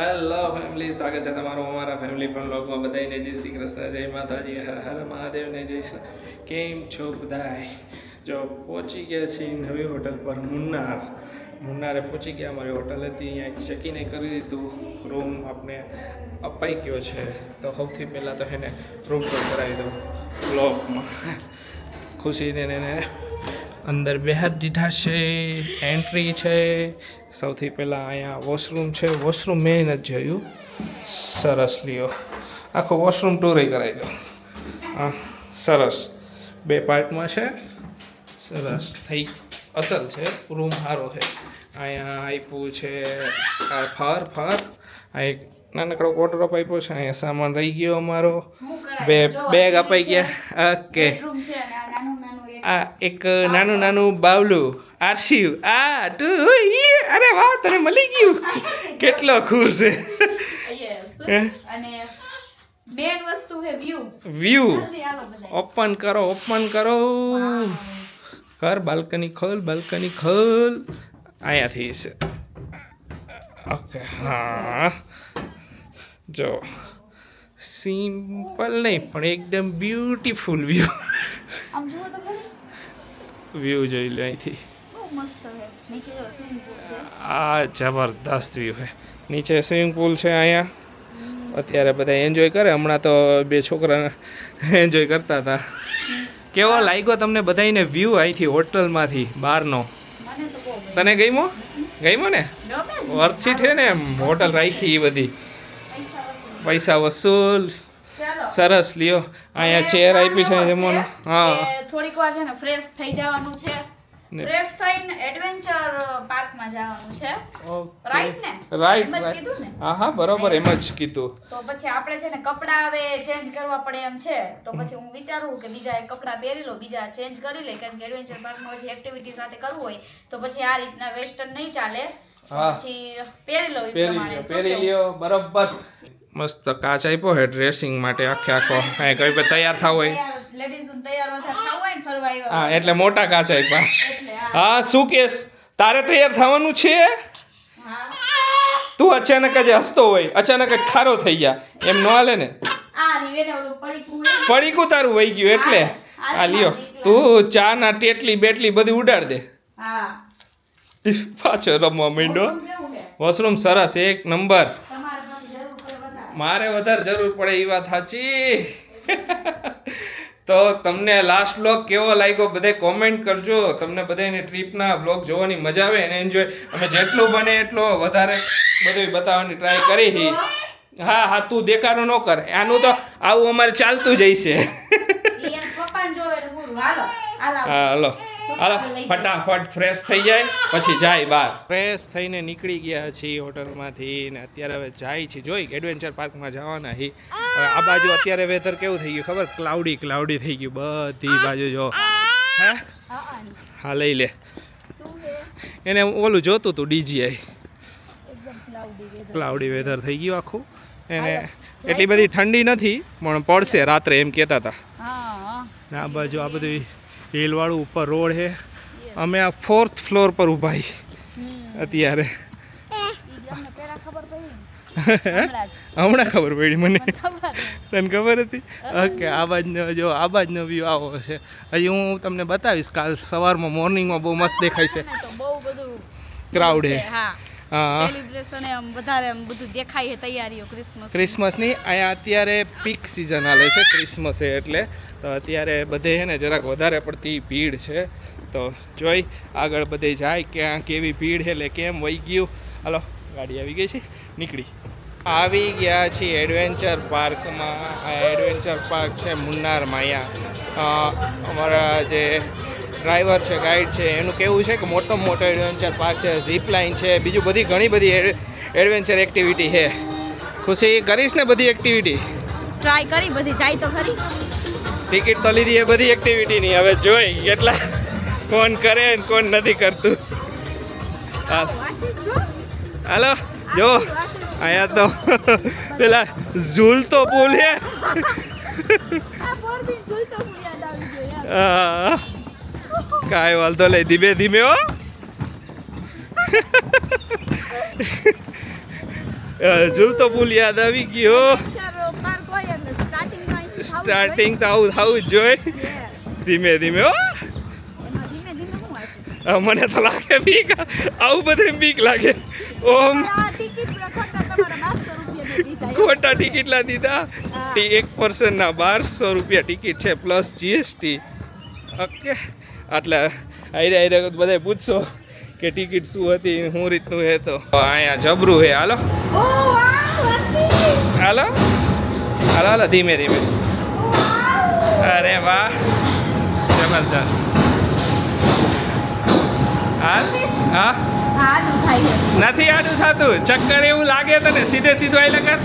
Hello family સ્વાગત છે તમારું અમારા ફેમિલી પણ લોકમાં બધાને જય શ્રી કૃષ્ણ, જય માતાજી. હર હર મહાદેવને જય શ્રી કેમ છો બધાય? જો પહોંચી ગયા છીએ નવી હોટલ પર, મુન્નાર. મુન્નારે પહોંચી ગયા. અમારી હોટલ હતી, અહીંયા ચેકિંગ કરી દીધું રૂમ આપણે અપાઈ ગયો છે. તો સૌથી પહેલાં તો એને રૂમ પર કરાવી દઉં. બ્લોકમાં ખુશીને એને અંદર બેહાર દીધા છે એન્ટ્રી છે. સૌથી પહેલાં અહીંયા વોશરૂમ છે. વોશરૂમ મેં નથી જોયું. સરસ લ્યો. આખો વોશરૂમ ટૂર કરાવી દો. સરસ. બે પાર્ટમાં છે. સરસ. થઈ અસલ છે. રૂમ સારો છે. અહીંયા આપ્યું છે. આ ફાર ફાર. આ એક નાનકડો વોટરોપ આપ્યો છે. અહીંયા સામાન રહી ગયો અમારો. બે બેગ અપાઈ ગયા. ઓકે બેડરૂમ છે અને આ એક નાનું નાનું બાવલું આરસીયુ આ તું અરે વાહ તને મળી ગયું. કેટલો ખુશ છે? મેન વસ્તુ છે વ્યૂ વ્યૂ ઓપન કરો ઓપન કરો. કર બાલ્કની ખોલ બાલ્કની ખોલ. અહીંયાથી છે. ઓકે હા. જો. સિમ્પલ નહીં પણ એકદમ બ્યુટીફુલ વ્યૂ આમ જુઓ તો ખરી વ્યૂ જોઈ લો અહીંથી. આ જબરદસ્ત વ્યૂ છે. નીચે સ્વિમિંગ પુલ છે અહીંયા. અત્યારે બધા એન્જોય કરે. હમણાં તો બે છોકરા એન્જોય કરતા હતા. કેવો લાગ્યો તમને બધાને વ્યૂ અહીંથી હોટલમાંથી બહારનો. તને ગઈમો ગઈમો ને? વર્થિટ. છે. ને એમ. હોટલ રાખી એ બધી. પૈસા વસૂલ. સરસ લ્યો. અહીંયા ચેર આપી છે જમવાનું હા. થોડીક વાર છે ને ફ્રેશ થઈ જવાનું છે. ફ્રેશ થઈને એડવેન્ચર પાર્કમાં જવાનું છે. રાઈટ ને? રાઈટ એમ જ કીધું ને? હા હા બરોબર એમ જ કીધું. તો પછી આપણે છે ને કપડાં હવે ચેન્જ કરવા પડે એમ છે. તો પછી હું વિચારું કે બીજા એક કપડાં પહેરી લો બીજા ચેન્જ કરી લે કારણ કે એડવેન્ચર પાર્કમાં પછી એક્ટિવિટી સાથે કરવું હોય તો પછી આ રીતના વેસ્ટર્ન નહીં ચાલે. પછી પહેરી લો એ પહેરી પ્રમાણે. પહેરી લ્યો બરોબર. મસ્ત કાચ આપ્યો હે ડ્રેસિંગ માટે આખે આખો. હા કઈ તૈયાર થાવ હોય? હા એટલે મોટા કાચ આપ્યા. હા. શું કેસ? તારે તૈયાર થવાનું છે? તું અચાનક જ હસતો હોય અચાનક જ ખારો થઈ ગયા. એમ ન હાલે ને? પડીકું તારું વહી ગયું એટલે? આ લ્યો. તું ચા ના ટેટલી બેટલી બધી ઉડાડ દે. પાછો રમવા માંડ્યો? વોશરૂમ સરસ એક નંબર તમારે પાસે જરૂર પડે બતાવો. મારે વધારે જરૂર પડે એ વાત સાચી. તો તમને લાસ્ટ બ્લોગ કેવો લાગ્યો બધે કોમેન્ટ કરજો. તમને બધાને ટ્રીપના બ્લોગ જોવાની મજા આવે અને એન્જોય અમે જેટલું બને એટલો વધારે બધું બતાવવાની ટ્રાય કરી હી હા હા તું દેખાડો ન કર. આનું તો આવું અમારે ચાલતું જ હાલો. હા હલો. હાલો ફટાફટ ફ્રેશ થઈ જાય પછી જાય બહાર ફ્રેશ થઈને નીકળી ગયા છીએ હોટલમાંથી ને અત્યારે હવે જાય છે જોઈ એડવેન્ચર પાર્કમાં જવાના હી. હવે આ બાજુ અત્યારે વેધર કેવું થઈ ગયું ખબર? ક્લાઉડી ક્લાઉડી થઈ ગયું. બધી બાજુ જો. હે? હા, લઈ લે? એને ઓલું જોતું હતું ડીજીઆઈ. ક્લાઉડી વેધર થઈ ગયું આખું. એને એટલી બધી ઠંડી નથી પણ પડશે રાત્રે એમ કહેતા હતા હા, હા. ને આ બાજુ આ બધું હિલવાળું ઉપર રોડ છે. અમે આ ફોર્થ ફ્લોર પર ઊભા અત્યારે. હમણાં ખબર પડી મને. તને ખબર હતી? ઓકે આ બાજનો જો આ બાજનો વ્યૂ આવો છે. હજી હું તમને બતાવીશ કાલ સવારમાં મોર્નિંગમાં બહુ મસ્ત દેખાય છે. બહુ બધું ક્રાઉડ છે, હે. હા. હા વધારે એમ બધું દેખાય તૈયારીઓ ક્રિસમસ ક્રિસમસની અહીંયા અત્યારે પીક સિઝન હાલે છે ક્રિસમસ એટલે. તો અત્યારે બધે છે ને જરાક વધારે પડતી ભીડ છે. તો જોઈ, આગળ બધે જાય ક્યાં કેવી ભીડ છે, એટલે કેમ વહી ગયું. હાલો, ગાડી આવી ગઈ છે, નીકળી. આવી ગયા છીએ એડવેન્ચર પાર્કમાં. આ એડવેન્ચર પાર્ક છે મુન્નારમાં અહીંયા અમારા જે ડ્રાઈવર છે, ગાઈડ છે, એનું કેવું છે કે મોટો મોટો એડવેન્ચર પાર્ક છે, ઝીપ લાઇન છે, બીજું બધી ઘણી બધી એડ- એડવેન્ચર એક્ટિવિટી છે. ખુશી કરીશ ને બધી એક્ટિવિટી? ટ્રાય કરી બધી, જાય તો ખરી. ટિકિટ તો લીધી, એ બધી એક્ટિવિટીની હવે જોઈ કેટલા કોણ કરે ને કોણ નથી કરતું. હાલ. જો. અહીંયા તો પેલા ઝૂલતો પુલ હે. કાંઈ વાલતો લઈ ધીમે ધીમે હો. ઝૂલતો પુલ યાદ આવી ગયો ચાલો પાર્ક હોય એટલે સ્ટાર્ટિંગમાં અહીંથી થાવું જ સ્ટાર્ટિંગ તો આવું થવું જ જોઈએ ધીમે ધીમે હો મને તો લાગે બીક આવું બધે બીક લાગે ઓમ ખોટા ટિકિટ ખોટા તમારે 1200 રૂપિયાની દીધા. ટિકિટલા દીધા એક પર્સનના બારસો રૂપિયા ટિકિટ છે પ્લસ જીએસટી ઓકે એટલે આઈરે આઈરે બધાય પૂછશો કે ટિકિટ શું હતી શું રીતનું હે તો અહીંયા જબરું હે હાલો. હાલો હાલો હાલો ધીમે ધીમે. અરે વાહ જબરદસ્ત હા. નથી આડું થતું ચક્કર એવું લાગે તને સીધે સીધું આવી દો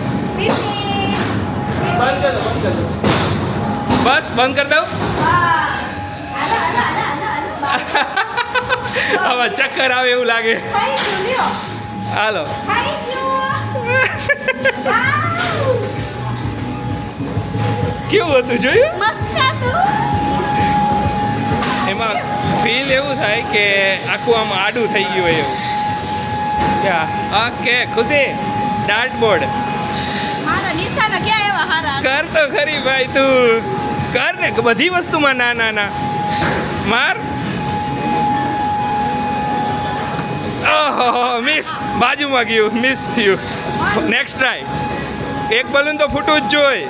બસ બંધ કરી દઉં. હવે ચક્કર આવે એવું લાગે. હાલો. કેવું હતું જોયું? મસ્ત હતું. એમાં ફીલ એવું થાય કે આખું આમ આડું થઈ ગયું હોય એવું. ઓકે ખુશી. ડાર્ટ બોર્ડ કર તો ખરી ભાઈ તું. કર ને બધી વસ્તુમાં ના ના ના. માર. ઓહો મિસ બાજુમાં ગયું મિસ થયું. નેક્સ્ટ ટ્રાય એક બલૂન તો ફૂટવું જ જોઈએ.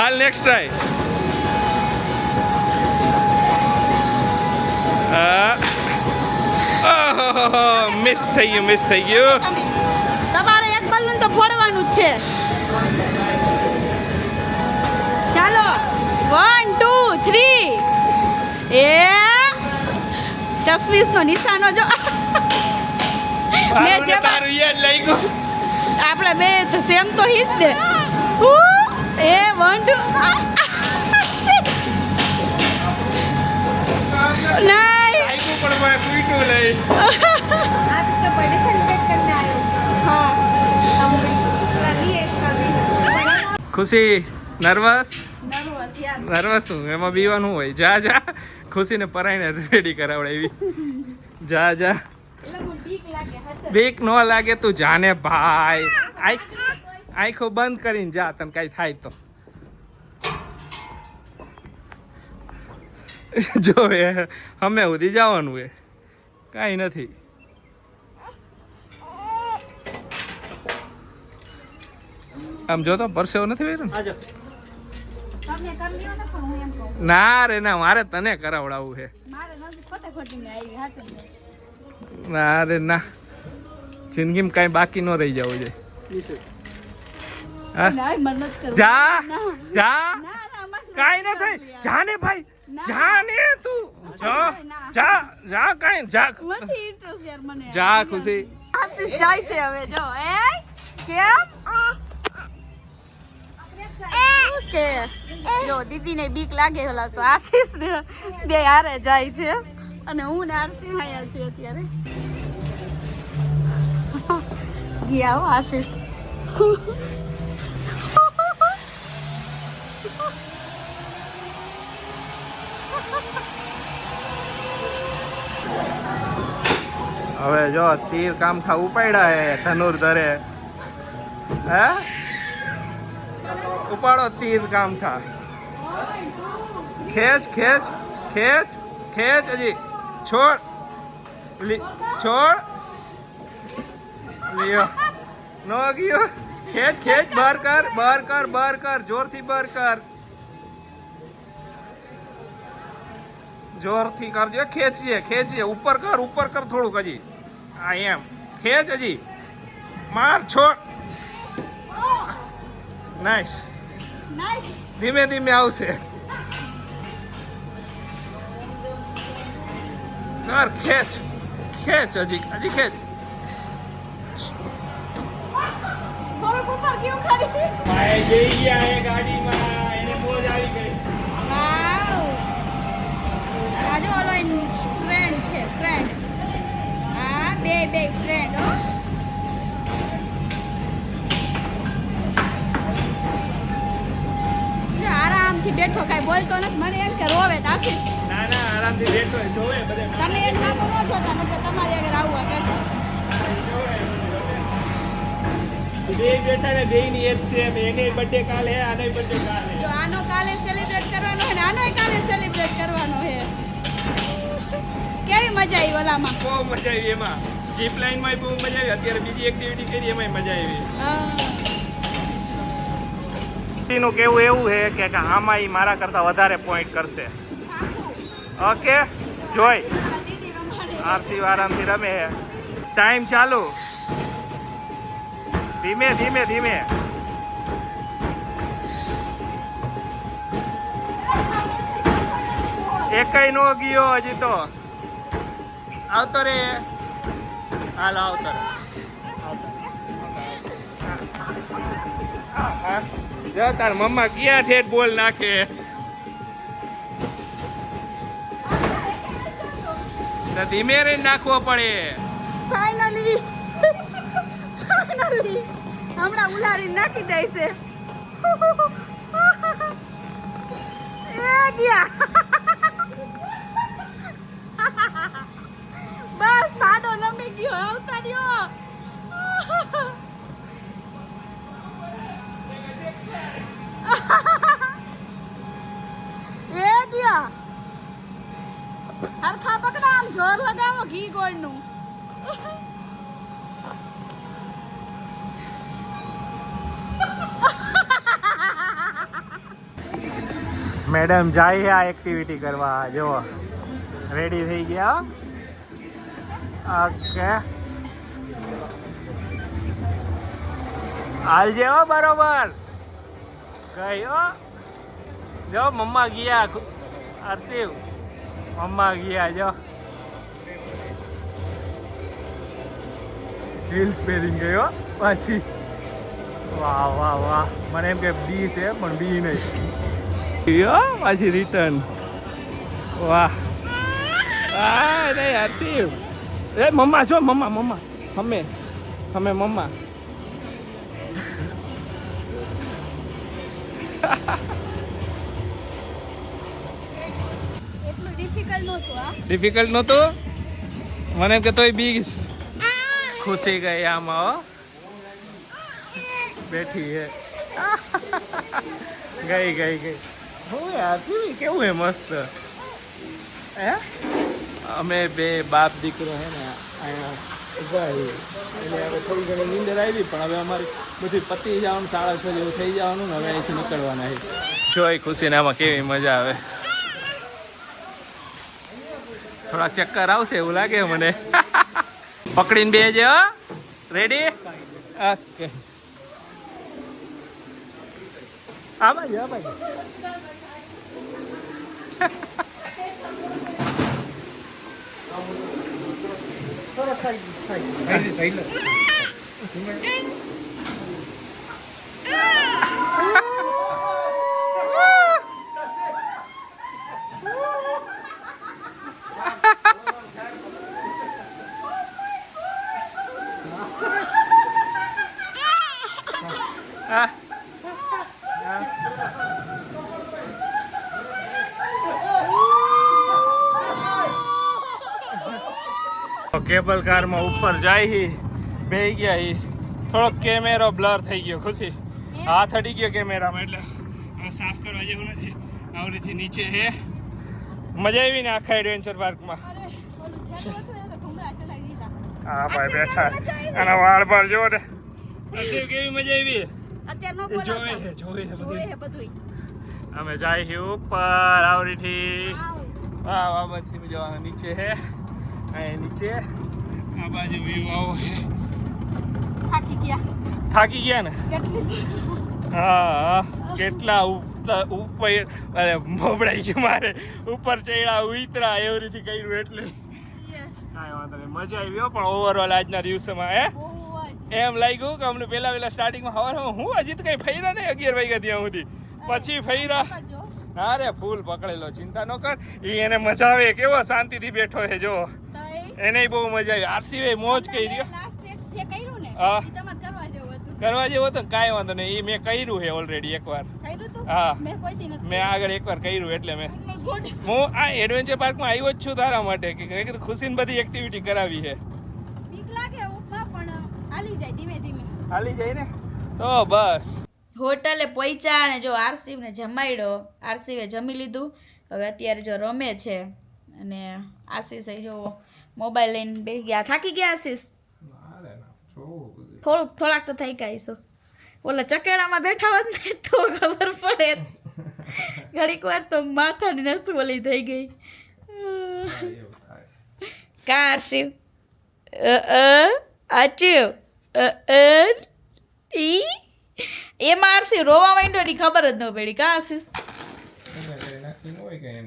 હાલ નેક્સ્ટ ટ્રાય મિસ થઈ ગયું મિસ થઈ ગયું. તમારે એક બલૂન તો ફોડવાનું જ છે. ચાલો વન ટુ થ્રી એ ચશ્મીસનો નિશાનો જો. મેં જે ને આપણે બે સેમ તો દે ઉ, એ one two Khushi nervous nervous એમાં બીવાનું હોય. જા જા. ખુશીને પરાઈને રેડી કરાવડાવી. જા જા. બીક ન લાગે તું જાને ભાઈ. આઈ. આંખો બંધ કરીને જા તને કાંઈ થાય તો. જો એ અમે સુધી જવાનું એ. કાંઈ નથી. આમ જો તો પરસેવો નથી ભાઈ ને? પણ હું એમ કહું. ના રે ના મારે તને કરાવડાવવું છે. ના. રે ના. જિંદગીમાં કાંઈ બાકી ન રહી જવું જોઈએ જા જા ના ના મને કાંઈ ન થાય. જા ને ભાઈ. જા ને તું. જા. જા જા કાઈ જા. નથી ઇન્ટરેસ્ટ યાર મને. જા ખુશી. આશીષ જાય છે હવે જો. એ કેમ? ઓકે. જો દીદીને બીક લાગે ઓલા તો. આશીષ ને બે હારે જાય છે. અને હું ને આરસી આયા છે અત્યારે. ગયા હો આશીષ. હવે જો, તીર કામઠા ઉપાડ્યા હે, ધનુર ધરે. હે? ઉપાડો, તીર કામઠા ખેંચ ખેંચ ખેંચ ખેંચ, હજી. છોડ. છોડ. લ્યો. નો ગયો. ખેંચ ખેંચ બહાર કર બહાર કર બહાર કર, જોરથી બહાર કર. જોરથી કરજો, ખેંચીએ ખેંચીએ. ઉપર કર ઉપર કર થોડુંક હજી. આ એમ ખેંચ હજી માર છોડ નાઈસ ધીમે ધીમે આવશે. કર ખેંચ. ખેંચ હજી હજી ખેંચ. જઈ ગયા ગાડીમાં. બેઠો કાંઈ બોલતો નથી. મને એમ કે રોવે તો આશીષ તમે એમ સામો ન જોતા નકર તમારી આગળ આવવા કે બે બેઠા ને બે ની એજ છે એની બર્થડે કાલે આનો બર્થડે કાલે. જો આનો કાલે સેલિબ્રેટ કરવાનો ને આનોય કાલે સેલિબ્રેટ કરવાનો હે કેવી મજા આવી ઓલામાં? બહુ મજા આવી એમાં. જીપ લાઈનમાં બહુ મજા આવી. અત્યારે બીજી એક્ટિવિટી કરી એમાં મજા આવી. હા. નું કેવું એવું છે કે આમાં એ મારા કરતા વધારે પોઈન્ટ કરશે. ઓકે? જોઈ. આરસી આરામથી રમે ટાઈમ ચાલુ. ધીમે ધીમે ધીમે. એકય નો ગયો હજી તો. આવતો રે. હાલ આવતો રે. હા, જો, તાર મમ્મા ક્યાં ઠેઠ બોલ નાખે. તો ધીમે રહીને નાખવો પડે. ફાઇનલી ફાઇનલી હમણાં ઉલારી નાખી દે છે. એ ગયા. બસ પાડો નમી ગયો, આવતા રહ્યો. જોર લગાવો ઘી ગોળનું. મેડમ, જાય આ એક્ટિવિટી કરવા. જો રેડી થઈ ગયા ઓકે. હાલ જેવો બરોબર. ગયો જો, મમ્મા ગયા. હર્ષિવ મમ્મા ગયા, જો. હિલ્સ પહેરી ગયો. પાછી વાહ વાહ વાહ. મને એમ કે બી છે પણ બી નહીં. પાછી રિટર્ન વાહ. આ નહીં હર્ષિવ એ મમ્મા જો મમ્મા મમ્મા. અમે અમે મમ્મા. ડિફિકલ્ટ નહોતું ડિફિકલ્ટ નહોતું? મને એમ કે તોય બી ખુશી ગઈ આમાં બેઠી હે. ગઈ ગઈ ગઈ. હું યાર, કેવું હે મસ્ત? હે? અમે બે બાપ દીકરો હે ને થોડી ઘણી નીંદર આવી, પણ હવે અમારી બધી પતી જવાનું સાડા છ જેવું થઈ જવાનું ને હવે અહીંથી નીકળવાના આમાં કેવી મજા આવે. થોડા ચક્કર આવશે એવું લાગે મને. પકડીને બેજે રેડી ઓકે આ બાજુ આ બાજુ આ કેબલ કારમાં ઉપર જાય હી બે ગયા હી થોડોક કેમેરો બ્લર થઈ ગયો ખુશી હાથ અડી ગયો કેમેરામાં એટલે હવે સાફ કરવા જેવું નથી આવડીથી નીચે હે મજા આવી ને આખા એડવેન્ચર પાર્કમાં હા ભાઈ બેઠા? આના વાળ બાળ જોવો ને પછી કેવી મજા આવી જોવે છે જોવે છે બધું અમે જાય હી ઉપર આવડીથી આવ. હા આ બાજુથી જો નીચે હે અહીં નીચે આ બાજુ વ્યૂ આવો. છે થાકી ગયા. થાકી ગયા ને? હા કેટલા ઉપર અરે મોબડાઈ ગયું મારે. ઉપર ચડ્યા ઉતરા એવી રીતે કર્યું એટલે. મજા આવી પણ ઓવરઓલ આજના દિવસોમાં હે? એમ લાગ્યું કે અમને પેલા પેલા સ્ટાર્ટિંગમાં હવાર હું હજી તો કઈ ફર્યા નહીં અગિયાર વાગ્યા ત્યાં સુધી. પછી ફર્યા. અરે ફૂલ પકડેલો. ચિંતા ન કર. એને મજા આવે. કેવો શાંતિથી બેઠો છે જો એને બહુ મજા આવી. આરસી મોજ કરી રહ્યો. લાસ્ટ જે કર્યું ને હા. એ તમારે કરવા જેવું હતું. જેવો તો કાંઈ વાંધો નહીં. એ મેં કર્યું છે ઓલરેડી એકવાર. કર્યું હા. મેં કોઈ દી નથી આગળ એકવાર કર્યું એટલે મેં. હું આ એડવેન્ચર પાર્કમાં આવ્યો જ છું તારા માટે કે કંઈક ખુશીને બધી એક્ટિવિટી કરાવી છે બીક લાગે ઉપમા પણ હાલી જાય ધીમે ધીમે. હાલી જાય ને? તો બસ. હોટલે પહોંચ્યા અને જો આરસીવને જમાડ્યો. આરસીવે જમી લીધું. હવે અત્યારે જો રમે છે. અને આશીષ જો મોબાઈલ લઈને બે ગયા. થાકી ગયા આશીષ થોડુંક થોડાક તો થઈ ગયા છો ઓલા ચકેડામાં બેઠા હોત ને તો ખબર પડે. ઘડીક વાર તો માથાની નસવલી થઈ ગઈ. કાર શિવ. અ આચ્યું અ ઈ? એમાં આરસી રોવા માંડ્યો ની ખબર જ ન પડી. કા આશીષ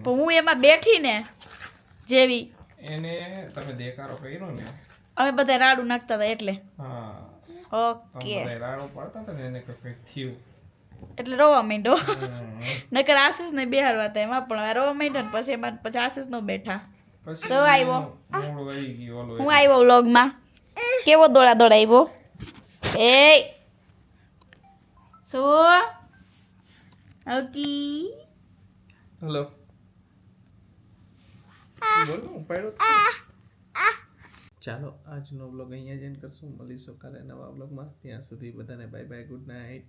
હું એમાં બેઠી ને જેવી એને તમે દેકારો કર્યો ને. અમે બધા રાડું નાખતા હતા એટલે. હા. ઓકે. રાડું પાડતા હતા ને એને કંઈક થયું. એટલે રોવા માંડ્યો નકર આશીષ ને બેહારવા હતા એમાં પણ રોવા માંડ્યો ને પછી એમાં પછી આશીષ નો બેઠા. તો આવ્યો. હું આવ્યો વ્લોગમાં. કેવો દોડા દોડા આવ્યો એ શું? Okay hello. ચાલો, આજનો બ્લોગ અહીંયા જ એન્ડ કરશું. મળીશું કાલે નવા બ્લોગમાં ત્યાં સુધી બધાને બાય બાય ગુડ નાઇટ